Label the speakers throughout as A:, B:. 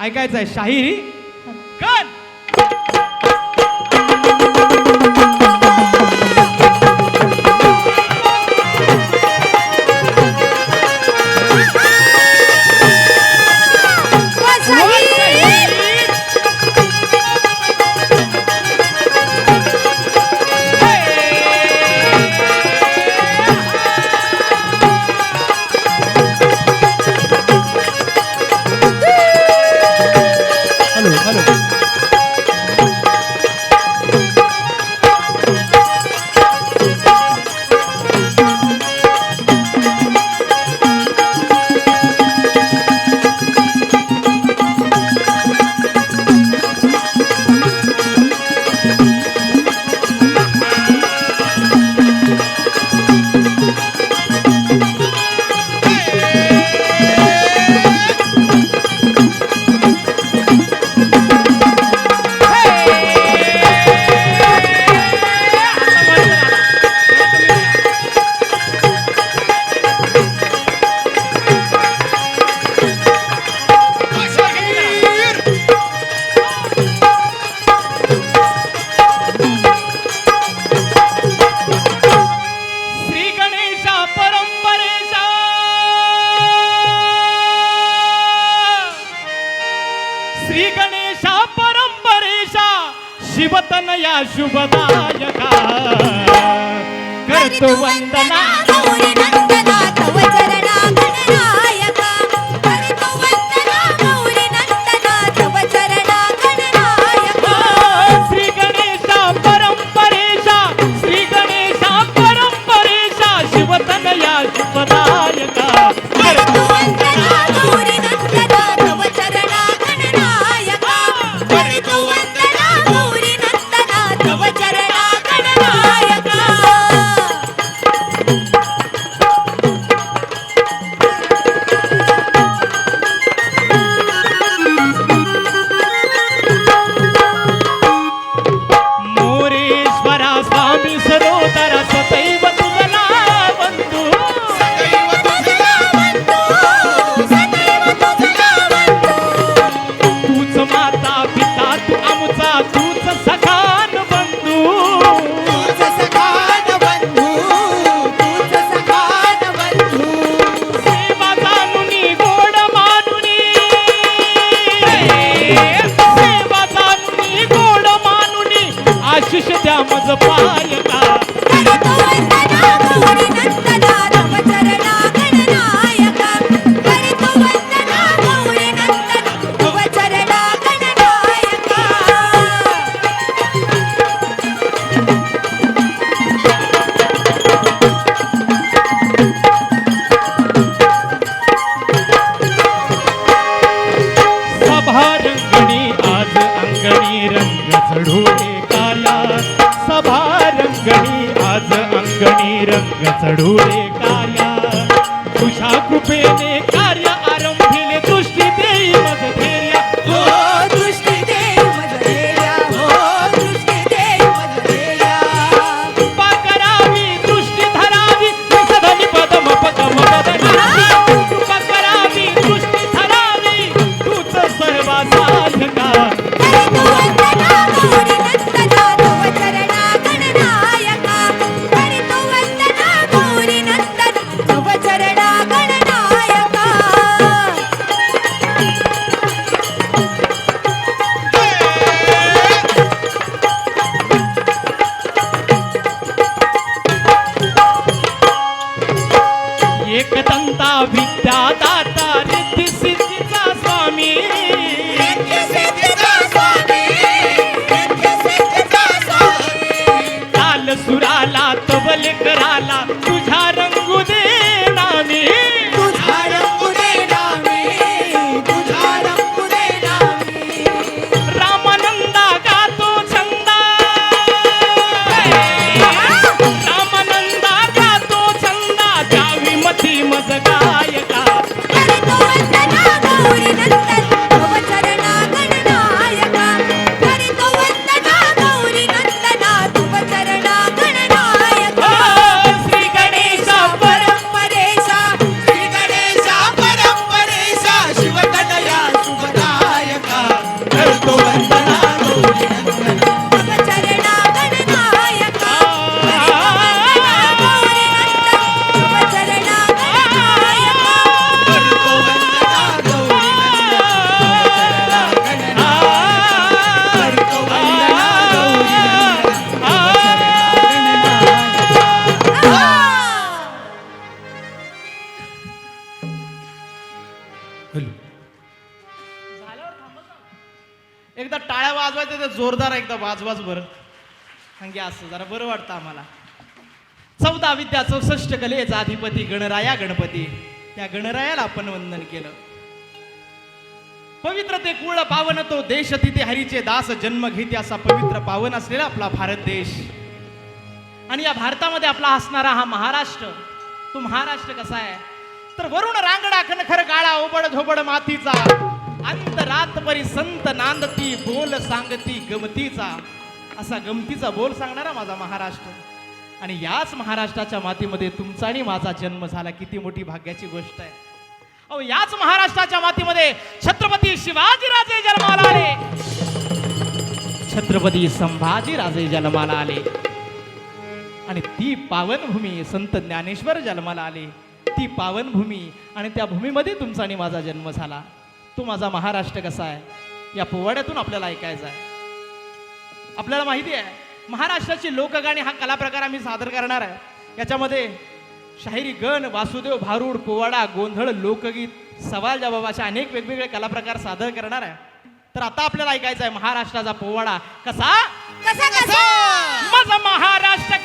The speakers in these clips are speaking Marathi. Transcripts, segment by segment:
A: ऐकायचं आहे शाहिरी. ಗಣೇಶ ಪರಂಪರೇಶ ಶಿವತನಯ
B: ಶುಭದಾಯಕ.
A: ಕರೆತು ವಂದನಾ. রূপে जोरदार एकदा वाजवाज बरं सांगे असं जरा बरं वाटतं आम्हाला. चौदा विद्या चौसष्ट कलेचा अधिपती गणराया गणपती. त्या गणरायाला आपण वंदन केलं. पवित्र ते कुळ पावन तो देश तिथे हरीचे दास जन्म घेते असा पवित्र पावन असलेला आपला भारत देश. आणि या भारतामध्ये आपला असणारा हा महाराष्ट्र तो महाराष्ट्र कसा आहे? तर वरुण रांगडा खनखर गाळा ओबड धोबड मातीचा. अंतरात परी संत नांदती बोल सांगती गमतीचा. असा गमतीचा बोल सांगणारा माझा महाराष्ट्र. आणि याच महाराष्ट्राच्या मातीमध्ये तुमचा आणि माझा जन्म झाला. किती मोठी भाग्याची गोष्ट आहे. अहो याच महाराष्ट्राच्या मातीमध्ये छत्रपती शिवाजीराजे जन्माला आले. छत्रपती संभाजीराजे जन्माला आले. आणि ती पावनभूमी संत ज्ञानेश्वर जन्माला आले. ती पावनभूमी आणि त्या भूमीमध्ये तुमचा आणि माझा जन्म झाला. तो माझा महाराष्ट्र कसा आहे? या पोवाड्यातून आपल्याला ऐकायचा आहे. आपल्याला माहिती आहे महाराष्ट्राची लोकगाणी हा कला प्रकार आम्ही सादर करणार आहे. याच्यामध्ये शाहिरी गण वासुदेव भारूड पोवाडा गोंधळ लोकगीत सवाल जवाब अशा अनेक वेगवेगळे कला प्रकार सादर करणार आहे. तर आता आपल्याला ऐकायचा आहे महाराष्ट्राचा पोवाडा कसा?
B: कसा कसा?
A: माझा महाराष्ट्र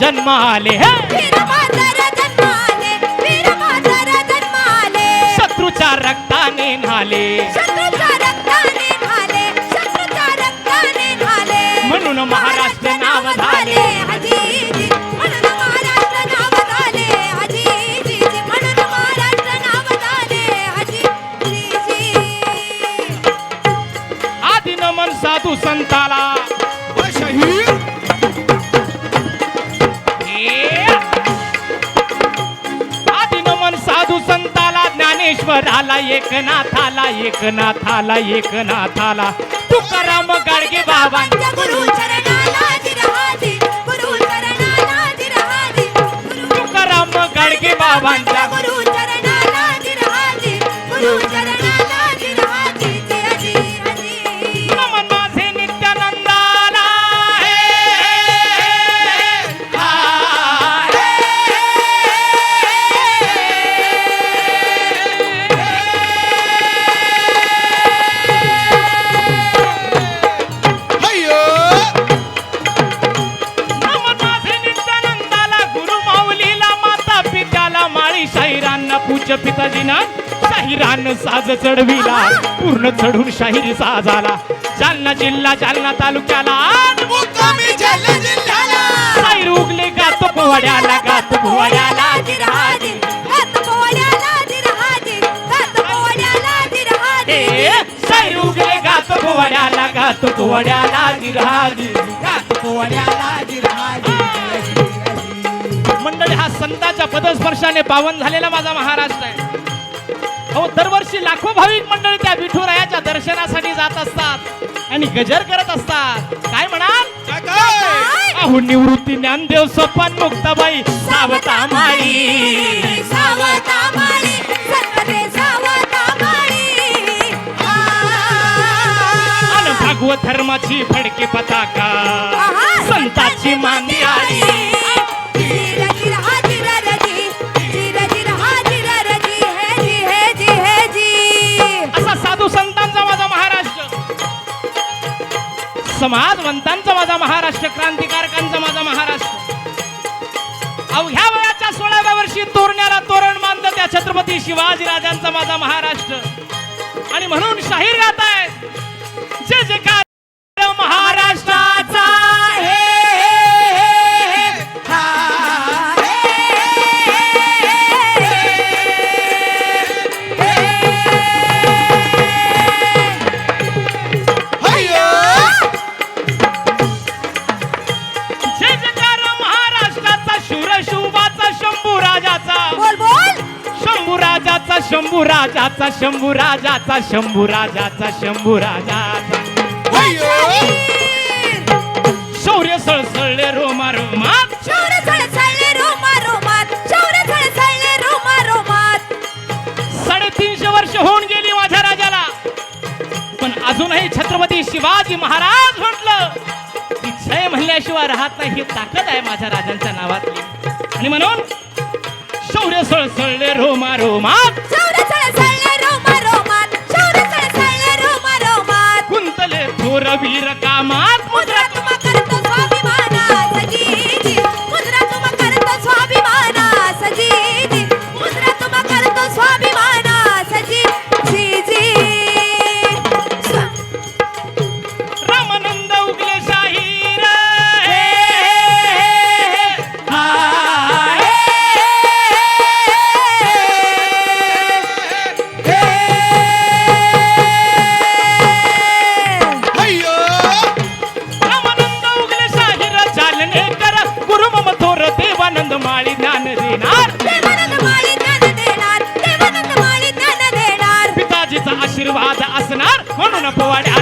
A: जन्माले हे?
B: मातर जन्माले
A: शत्रूच्या रक्ताने नाले म्हणून महाराष्ट्र नाव झाले। नमन साधू संताला।
C: व शाहीर
A: ज्ञानेश्वराला एकनाथाला एकनाथाला एकनाथाला. तुकाराम गाडगे बाबांच्या
B: गुरु चरणाला जिरहाजी
A: तुकाराम गाडगे बाबांच्या पूज पिताजीना शाहिरान साज चढविला. पूर्ण चढून शाहिरी साजाला. जालना जिल्हा जालना तालुक्याला. शाहीर उगले गातो पोवाड्याला गातो पोवाड्याला शाहीर उगले गातो पोवाड्याला गातो पोवाड्याला गातो पोवाड्याला मंडळी हा संतांच्या पदस्पर्शाने पावन झालेला माझा महाराष्ट्र आहे. अहो दरवर्षी लाखो भाविक मंडळी त्या विठुरायाच्या दर्शनासाठी जात असतात आणि गजर करत असतात. काय म्हणाल?
C: काय काय?
A: अहो निवृत्ती ज्ञानदेव सोपान मुक्ताबाई सावता माळी
B: सावता
A: भागवत धर्माची फडकी पताका संताची मांदी आली समाजवंतांचा माझा महाराष्ट्र क्रांतिकारकांचा माझा महाराष्ट्र. अवघ्या वयाच्या सोळाव्या वर्षी तोरण्याला तोरण मानत त्या छत्रपती शिवाजी राजांचा माझा महाराष्ट्र. आणि म्हणून शाहीर राजाचा शंभू राजाचा शंभू राजाचा शंभू राजाचा शौर्य सळसळले रोमा रोमात.
B: शौर्य झळझळले रोमा रोमात. शौर्य झळझळले रोमा रोमात.
A: साडेतीनशे वर्ष होऊन गेली माझ्या राजाला. पण अजूनही छत्रपती शिवाजी महाराज म्हटलं की जय म्हणल्याशिवाय राहत नाही ही ताकद आहे माझ्या राजांच्या नावातली. आणि म्हणून शौर्य सळसळले रोमा रोमात.
B: शौर्य झळझळले
A: உறவீர காமாத்முதிர देवानंद माळी ज्ञान देणार. पिताजीचा आशीर्वाद असणार. म्हणून पोवाड्याला